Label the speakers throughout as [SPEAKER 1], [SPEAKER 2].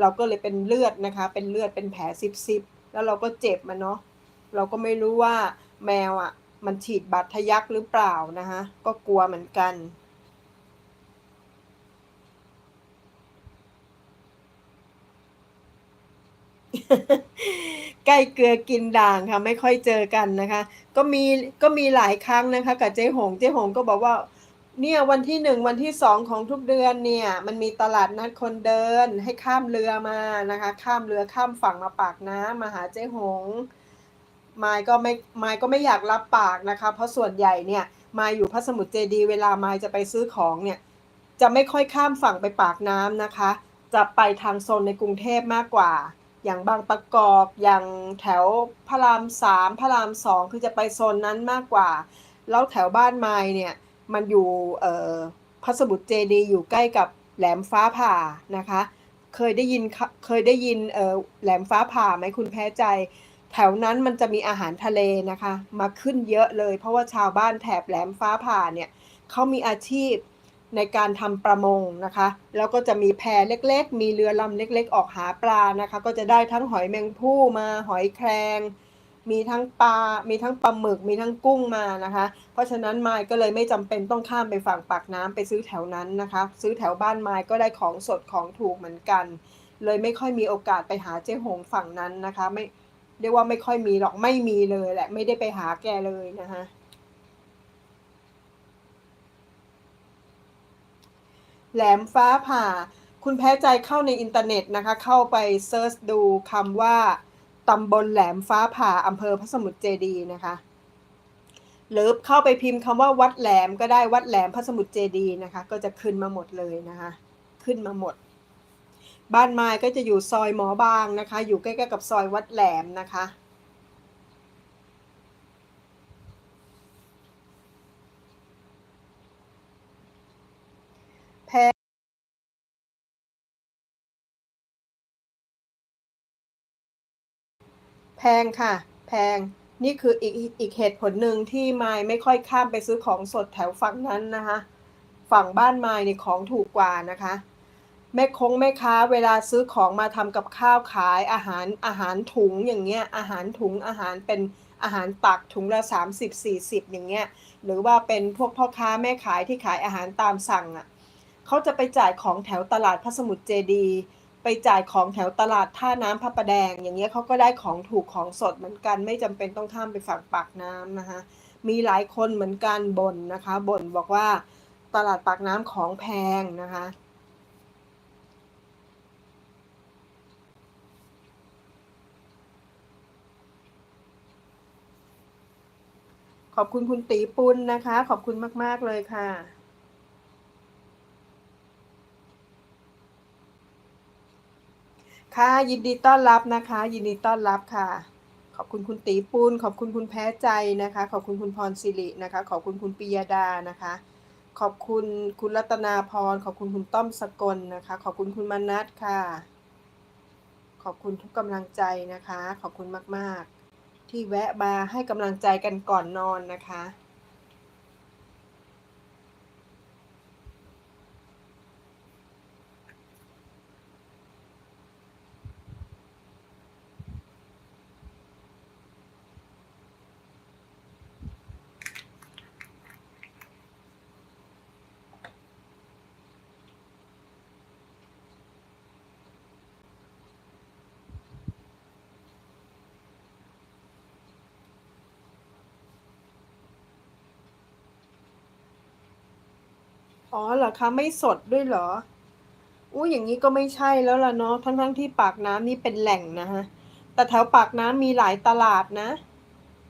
[SPEAKER 1] เราก็เลยเป็นเลือดนะคะ เป็นเลือดเป็นแผลซิบๆแล้วเราก็เจ็บมันเนาะเราก็ไม่รู้ว่าแมวอะ มันฉีดบาดทะยักหรือเปล่านะคะก็กลัวเหมือนกันใกล้เกลือกินด่างค่ะ ไม่ค่อยเจอกันนะคะ ก็มีก็มีหลายครั้งนะคะ กับเจ๊หงเจ๊หงก็บอกว่า เนี่ยวันที่หนึ่งวันที่สองของทุกเดือนเนี่ยมันมีตลาดนัดคนเดินให้ข้ามเรือมานะคะ ข้ามเรือข้ามฝั่งมาปากน้ำมาหาเจ๊หงมายก็ไม่ไมายก็ไม่อยากรับปากนะคะ เพราะส่วนใหญ่เนี่ยมายอยู่พระสมุทรเจดี เวลามายจะไปซื้อของเนี่ยจะไม่ค่อยข้ามฝั่งไปปากน้ำนะคะ จะไปทางโซนในกรุงเทพมากกว่า อย่างบางประกอบอย่างแถวพระรามสามพระรามสองคือจะไปโซนนั้นมากกว่า แล้วแถวบ้านไม้เนี่ย มันอยู่พระสมุทรเจดีย์อยู่ใกล้กับแหลมฟ้าผ่านะคะ เคยได้ยินเคยได้ยินแหลมฟ้าผ่าไหมคุณแพ้ใจ แถวนั้นมันจะมีอาหารทะเลนะคะ มาขึ้นเยอะเลย เพราะว่าชาวบ้านแถบแหลมฟ้าผ่าเนี่ยเขามีอาชีพในการทำประมงนะคะ แล้วก็จะมีแพเล็กๆ มีเรือลำเล็ก ๆ ออกหาปลานะคะ ก็จะได้ทั้งหอยแมงผู้มาหอยแครง มีทั้งปลา มีทั้งปลาหมึก มีทั้งกุ้งมานะคะ เพราะฉะนั้นไมายก็เลยไม่จำเป็นต้องข้ามไปฝั่งปากน้ำไปซื้อแถวนั้นนะคะ ซื้อแถวบ้านไมายก็ได้ของสดของถูกเหมือนกัน เลยไม่ค่อยมีโอกาสไปหาเจ๊หงฝั่งนั้นนะคะ ไม่เรียกว่าไม่ค่อยมีหรอกไม่มีเลยแหละ ไม่ได้ไปหาแกเลยนะคะแหลมฟ้าผ่า คุณแพ้ใจเข้าในอินเทอร์เน็ตนะคะ เข้าไปเซิร์ชดูคำว่า ตำบลแหลมฟ้าผ่าอำเภอพระสมุทรเจดีนะคะ หรือเข้าไปพิมพ์คำว่าวัดแหลมก็ได้วัดแหลมพระสมุทรเจดีนะคะ ก็จะขึ้นมาหมดเลยนะคะ ขึ้นมาหมด บ้านไม้ก็จะอยู่ซอยหมอบางนะคะ อยู่ใกล้ๆกับซอยวัดแหลมนะคะ แพง แพงค่ะ แพงนี่คืออีกอีกเหตุผลหนึ่งที่ไม้ไม่ค่อยข้ามไปซื้อของสดแถวฝั่งนั้นนะคะ ฝั่งบ้านไม้นี่ของถูกกว่านะคะ แม่คงแม่ค้าเวลาซื้อของมาทำกับข้าวขายอาหารอาหารถุงอย่างเงี้ยอาหารถุงอาหารเป็นอาหารตักถุงละ 30 40 อย่างเงี้ยหรือว่าเป็นพวกพ่อค้าแม่ขายที่ขายอาหารตามสั่งอะเขาจะไปจ่ายของแถวตลาดพระสมุทรเจดีย์ ไปจ่ายของแถวตลาดท่าน้ำพระประแดง อย่างเงี้ยเขาก็ได้ของถูกของสดเหมือนกัน ไม่จำเป็นต้องข้ามไปฝั่งปากน้ำนะคะ มีหลายคนเหมือนกันบ่นนะคะบ่นบอกว่าตลาดปากน้ำของแพงนะคะขอบคุณคุณตีปุณนะคะ ขอบคุณมาก ๆ เลยค่ะ ค่ะ ยินดีต้อนรับนะคะ ยินดีต้อนรับค่ะ ขอบคุณคุณตีปุณขอบคุณคุณแพ้ใจนะคะ ขอบคุณคุณพรสิรินะคะ ขอบคุณคุณปิยดานะคะ ขอบคุณคุณรัตนาพร ขอบคุณคุณต้อมสกลนะคะ ขอบคุณคุณมนัทค่ะ ขอบคุณทุกกำลังใจนะคะ ขอบคุณมาก ๆ ที่แวะมาให้กำลังใจกันก่อนนอนนะคะ อ๋อเหรอคะไม่สดด้วยเหรออู้อย่างนี้ก็ไม่ใช่แล้วล่ะเนาะทั้งทั้งที่ปากน้ำนี่เป็นแหล่งนะฮะแต่แถวปากน้ำมีหลายตลาดนะ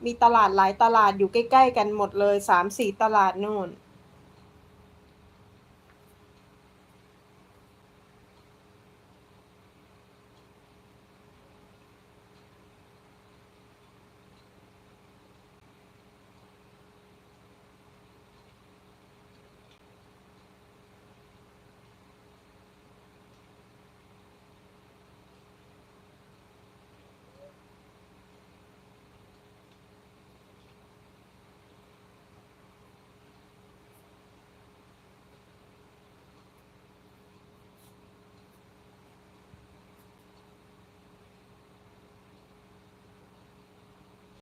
[SPEAKER 1] มีตลาดหลายตลาดอยู่ใกล้ ๆ กันหมดเลยสามสี่ตลาดโน่น